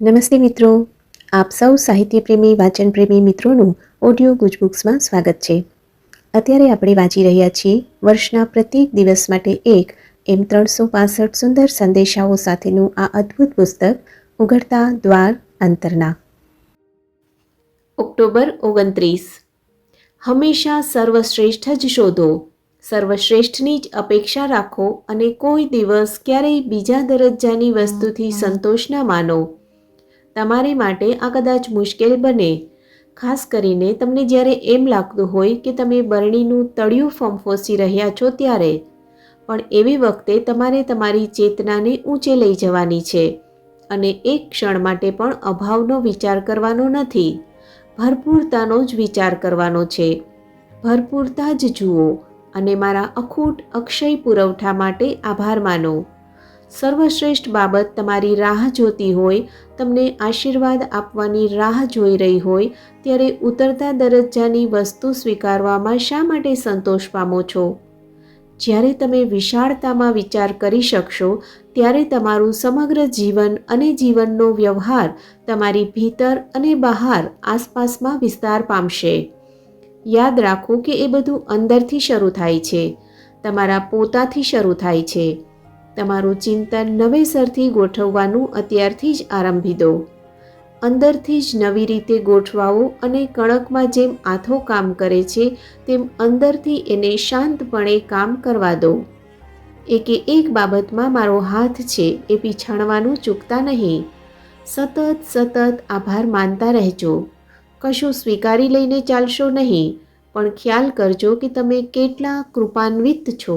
નમસ્તે મિત્રો. આપ સૌ સાહિત્યપ્રેમી, વાચનપ્રેમી મિત્રોનું ઓડિયો ગુજબુક્સમાં સ્વાગત છે. અત્યારે આપણે વાંચી રહ્યા છીએ વર્ષના પ્રત્યેક દિવસ માટે એક એમ ત્રણસો પાસઠ સુંદર સંદેશાઓ સાથેનું આ અદ્ભુત પુસ્તક, ઉઘડતા દ્વાર અંતરના. ઓક્ટોબર ઓગણત્રીસ. હંમેશા સર્વશ્રેષ્ઠ જ શોધો. સર્વશ્રેષ્ઠની જ અપેક્ષા રાખો અને કોઈ દિવસ ક્યારેય બીજા દરજ્જાની વસ્તુથી સંતોષ ન માનો. તમારે માટે આ કદાચ મુશ્કેલ બને. ખાસ કરીને તમને જ્યારે એમ લાગતું હોય કે તમે બરણીનું તળિયું ફંફોસી રહ્યા છો ત્યારે. પણ એવી વખતે તમારે તમારી ચેતનાને ઊંચે લઈ જવાની છે. અને એક ક્ષણ માટે પણ અભાવનો વિચાર કરવાનો નથી. ભરપૂરતાનો જ વિચાર કરવાનો છે. ભરપૂરતા જ જુઓ. અને મારા અખૂટ અક્ષય પુરવઠા માટે આભાર માનો. સર્વશ્રેષ્ઠ બાબત તમારી રાહ જોતી હોય, તમને આશીર્વાદ આપવાની રાહ જોઈ રહી હોય, ત્યારે ઉતરતા દરજ્જાની વસ્તુ સ્વીકારવામાં શા માટે સંતોષ પામો છો? જ્યારે તમે વિશાળતામાં વિચાર કરી શકશો, ત્યારે તમારું સમગ્ર જીવન અને જીવનનો વ્યવહાર તમારી ભીતર અને બહાર આસપાસમાં વિસ્તાર પામશે. યાદ રાખો કે એ બધું અંદરથી શરૂ થાય છે. તમારા પોતાથી શરૂ થાય છે. તમારું ચિંતન નવેસરથી ગોઠવવાનું અત્યારથી જ આરંભી દો. અંદરથી જ નવી રીતે ગોઠવાવો અને કણકમાં જેમ આથો કામ કરે છે, તેમ અંદરથી એને શાંતપણે કામ કરવા દો. એકે એક બાબતમાં મારો હાથ છે એ પીછાણવાનું ચૂકતા નહીં. સતત સતત આભાર માનતા રહેજો. કશું સ્વીકારી લઈને ચાલશો નહીં, પણ ખ્યાલ કરજો કે તમે કેટલા કૃપાન્વિત છો.